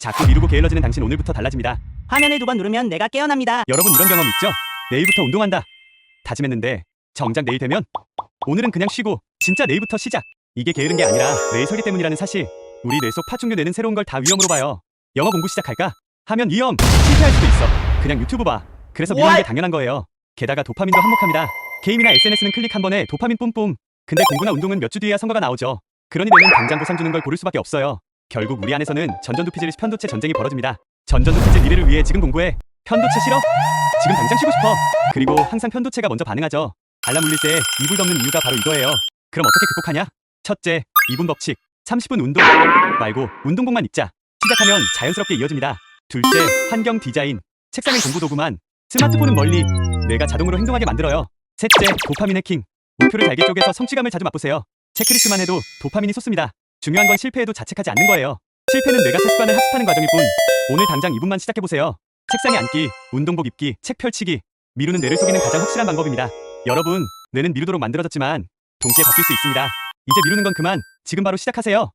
자꾸 미루고 게을러지는 당신 오늘부터 달라집니다. 화면을 두 번 누르면 내가 깨어납니다. 여러분 이런 경험 있죠? 내일부터 운동한다. 다짐했는데 정작 내일 되면 오늘은 그냥 쉬고 진짜 내일부터 시작. 이게 게으른 게 아니라 뇌의 설계 때문이라는 사실. 우리 뇌 속 파충류 뇌는 새로운 걸 다 위험으로 봐요. 영어 공부 시작할까? 하면 위험. 실패할 수도 있어. 그냥 유튜브 봐. 그래서 미루는 게 당연한 거예요. 게다가 도파민도 한몫합니다. 게임이나 SNS는 클릭 한 번에 도파민 뿜뿜. 근데 공부나 운동은 몇 주 뒤에야 성과가 나오죠. 그러니 뇌는 당장 보상 주는 걸 고를 수밖에 없어요. 결국 우리 안에서는 전전도피질 편도체 전쟁이 벌어집니다. 전전도피질 미래를 위해 지금 공부해. 편도체 싫어? 지금 당장 쉬고 싶어. 그리고 항상 편도체가 먼저 반응하죠. 알람 울릴 때 이불 덮는 이유가 바로 이거예요. 그럼 어떻게 극복하냐? 첫째, 2분 법칙. 30분 운동 말고 운동복만 입자. 시작하면 자연스럽게 이어집니다. 둘째, 환경 디자인. 책상은 공부 도구만. 스마트폰은 멀리. 뇌가 자동으로 행동하게 만들어요. 셋째, 도파민 해킹. 목표를 잘게 쪼개서 성취감을 자주 맛보세요. 체크리스트만 해도 도파민이 솟습니다. 중요한 건 실패해도 자책하지 않는 거예요. 실패는 뇌가 새 습관을 학습하는 과정일 뿐. 오늘 당장 2분만 시작해보세요. 책상에 앉기, 운동복 입기, 책 펼치기. 미루는 뇌를 속이는 가장 확실한 방법입니다. 여러분, 뇌는 미루도록 만들어졌지만 동시에 바뀔 수 있습니다. 이제 미루는 건 그만. 지금 바로 시작하세요.